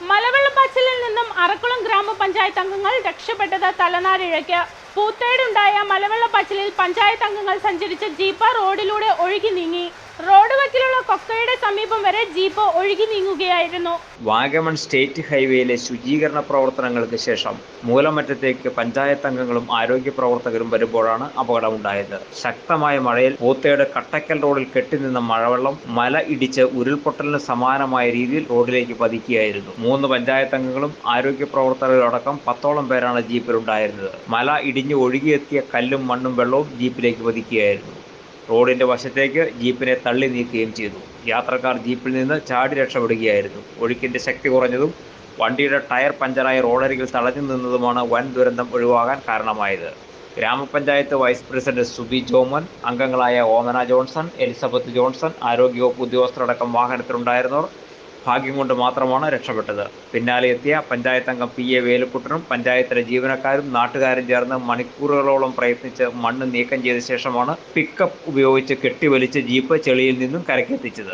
മലവെള്ളപ്പാച്ചിലിൽ നിന്നും അറക്കുളം ഗ്രാമപഞ്ചായത്ത് അംഗങ്ങൾ രക്ഷപ്പെട്ടത് തലനാരിഴയ്ക്ക് പൂത്തേടുണ്ടായ മലവെള്ളപ്പാച്ചിലിൽ പഞ്ചായത്ത് അംഗങ്ങൾ സഞ്ചരിച്ച ജീപ്പ് റോഡിലൂടെ ഒഴുകി നീങ്ങി. റോഡ് വക്കിലുള്ള കൊക്കയുടെ സമീപം വരെ ജീപ്പ് ഒഴുകി നീങ്ങുകയായിരുന്നു. വാഗമൺ സ്റ്റേറ്റ് ഹൈവേയിലെ ശുചീകരണ പ്രവർത്തനങ്ങൾക്ക് ശേഷം മൂലമറ്റത്തേക്ക് പഞ്ചായത്ത് അംഗങ്ങളും ആരോഗ്യ പ്രവർത്തകരും വരുമ്പോഴാണ് അപകടമുണ്ടായത്. ശക്തമായ മഴയിൽ പോത്തയുടെ കട്ടക്കൽ റോഡിൽ കെട്ടിനിന്ന മഴവെള്ളം മല ഇടിച്ച് ഉരുൾപൊട്ടലിന് സമാനമായ രീതിയിൽ റോഡിലേക്ക് പതിക്കുകയായിരുന്നു. മൂന്ന് പഞ്ചായത്ത് അംഗങ്ങളും ആരോഗ്യ പ്രവർത്തകരടക്കം പത്തോളം പേരാണ് ജീപ്പിലുണ്ടായിരുന്നത്. മല ഇടിഞ്ഞ് ഒഴുകിയെത്തിയ കല്ലും മണ്ണും വെള്ളവും ജീപ്പിലേക്ക് പതിക്കുകയായിരുന്നു. റോഡിന്റെ വശത്തേക്ക് ജീപ്പിനെ തള്ളി നീക്കുകയും ചെയ്തു. യാത്രക്കാർ ജീപ്പിൽ നിന്ന് ചാടി രക്ഷപ്പെടുകയായിരുന്നു. ഒഴുക്കിന്റെ ശക്തി കുറഞ്ഞതും വണ്ടിയുടെ ടയർ പഞ്ചറായി റോഡരികിൽ തടഞ്ഞു നിന്നതുമാണ് വൻ ദുരന്തം ഒഴിവാകാൻ കാരണമായത്. ഗ്രാമപഞ്ചായത്ത് വൈസ് പ്രസിഡന്റ് സുബി ജോമൻ അംഗങ്ങളായ ഓമന ജോൺസൺ എലിസബത്ത് ജോൺസൺ ആരോഗ്യവകുപ്പ് ഉദ്യോഗസ്ഥരടക്കം വാഹനത്തിലുണ്ടായിരുന്നവർ ഭാഗ്യം കൊണ്ട് മാത്രമാണ് രക്ഷപ്പെട്ടത്. പിന്നാലെ എത്തിയ പഞ്ചായത്ത് അംഗം പി എ വേലുക്കുട്ടനും പഞ്ചായത്തിലെ ജീവനക്കാരും നാട്ടുകാരും ചേർന്ന് മണിക്കൂറുകളോളം പ്രയത്നിച്ച് മണ്ണ് നീക്കം ചെയ്ത ശേഷമാണ് പിക്കപ്പ് ഉപയോഗിച്ച് കെട്ടിവലിച്ച് ജീപ്പ് ചെളിയിൽ നിന്നും കരക്കെത്തിച്ചത്